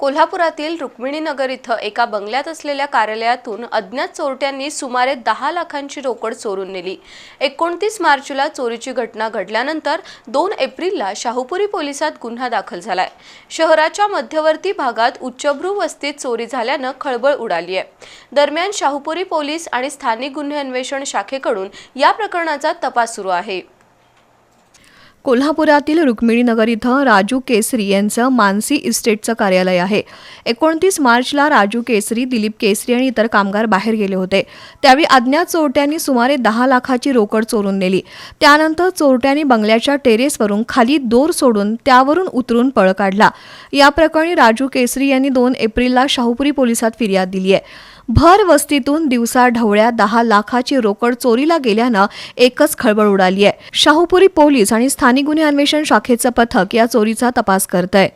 कोल्हापुरातील रुक्मिणीनगर इथं एका बंगल्यात असलेल्या कार्यालयातून अज्ञात चोरट्यांनी सुमारे दहा लाखांची रोकड चोरून नेली. एकोणतीस मार्चला चोरीची घटना घडल्यानंतर दोन एप्रिलला शाहूपुरी पोलिसात गुन्हा दाखल झालाय. शहराच्या मध्यवर्ती भागात उच्चभ्रू वस्तीत चोरी झाल्यानं खळबळ उडाली आहे दरम्यान शाहूपुरी पोलीस आणि स्थानिक गुन्हे अन्वेषण शाखेकडून या प्रकरणाचा तपास सुरू आहे. कोल्हापुरातील रुक्मिणीनगर इथं राजू केसरी यांचं मानसी इस्टेटचं कार्यालय आहे. एकोणतीस मार्चला राजू केसरी दिलीप केसरी आणि इतर कामगार बाहेर गेले होते. त्यावेळी अज्ञात चोरट्यांनी सुमारे दहा लाखाची रोकड चोरून नेली. त्यानंतर चोरट्यांनी बंगल्याच्या टेरेसवरून खाली दोर सोडून त्यावरून उतरून पळ काढला. या प्रकरणी राजू केसरी यांनी दोन एप्रिलला शाहूपुरी पोलिसात फिर्याद दिली आहे. भर वस्तीतून दिवसा ढवळ्या दहा लाखाची रोकड चोरीला गेल्यानं एकच खळबळ उडाली आहे. शाहूपुरी पोलीस आणि स्थानिक गुन्हे अन्वेषण शाखेचं पथक या चोरीचा तपास करत आहे